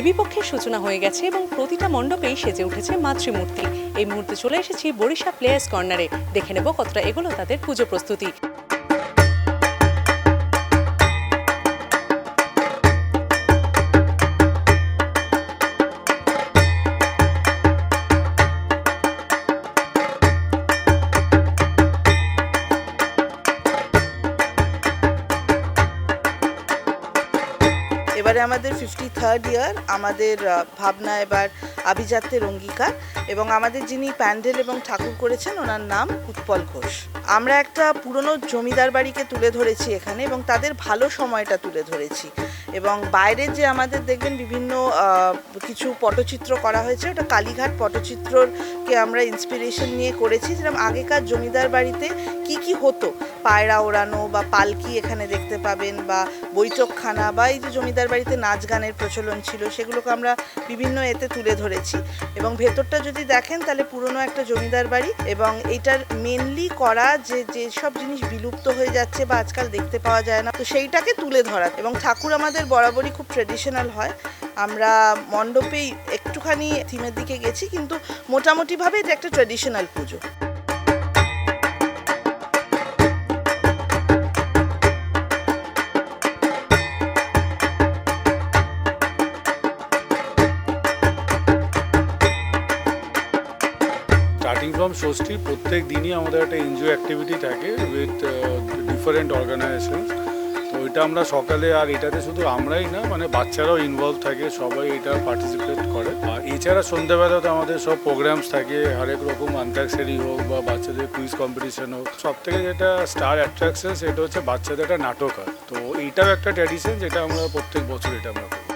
দেবীপক্ষের সূচনা হয়ে গেছে এবং প্রতিটা মণ্ডপেই সেজে উঠেছে মাতৃমূর্তি। এই মুহূর্তে চলে এসেছি বরিশা প্লেয়ার্স কর্নারে। দেখে নেব কতটা এগুলো তাদের পুজো প্রস্তুতি। এবারে আমাদের ফিফটি থার্ড ইয়ার আমাদের ভাবনা এবার আভিজাত্যের অঙ্গীকার এবং আমাদের যিনি প্যান্ডেল এবং ঠাকুর করেছেন, ওনার নাম উৎপল ঘোষ। আমরা একটা পুরনো জমিদার বাড়িকে তুলে ধরেছি এখানে এবং তাদের ভালো সময়টা তুলে ধরেছি এবং বাইরে যে আমাদের দেখবেন বিভিন্ন কিছু পটচিত্র করা হয়েছে, ওটা কালীঘাট পটচিত্রকে আমরা ইন্সপিরেশন নিয়ে করেছি। যেরকম আগেকার জমিদার বাড়িতে কি কি হতো? পায়রা ওড়ানো বা পালকি এখানে দেখতে পাবেন বা বৈঠকখানা বা এই যে জমিদার বাড়িতে নাচ গানের প্রচলন ছিল, সেগুলোকে আমরা বিভিন্ন এতে তুলে ধরেছি। এবং ভেতরটা যদি দেখেন, তাহলে পুরনো একটা জমিদার বাড়ি এবং এটার মেনলি করা যে যেসব জিনিস বিলুপ্ত হয়ে যাচ্ছে বা আজকাল দেখতে পাওয়া যায় না, তো সেইটাকে তুলে ধরা। এবং ঠাকুর আমাদের বরাবরই খুব ট্রেডিশনাল হয়। আমরা মণ্ডপেই একটুখানি থিমের দিকে গেছি, কিন্তু মোটামুটিভাবে এটা একটা ট্রেডিশনাল পুজো। স্টার্টিং ফ্রম ষষ্ঠী প্রত্যেক দিনই আমাদের একটা এনজিও অ্যাক্টিভিটি থাকে উইথ ডিফারেন্ট অর্গানাইজেশন তো এটা আমরা সকালে, আর এটাতে শুধু আমরাই না মানে বাচ্চারাও ইনভলভ থাকে, সবাই এটা পার্টিসিপেট করে। আর এছাড়া সন্ধ্যাবেলাতে আমাদের সব প্রোগ্রামস থাকে, হরেক রকম আন্তাক্ষরি হোক বা বাচ্চাদের কুইজ কম্পিটিশন হোক। সব থেকে যেটা স্টার অ্যাট্রাকশন সেটা হচ্ছে বাচ্চাদের একটা নাটক হয়। তো এইটাও একটা ট্র্যাডিশন যেটা আমরা প্রত্যেক বছর এটা আমরা করি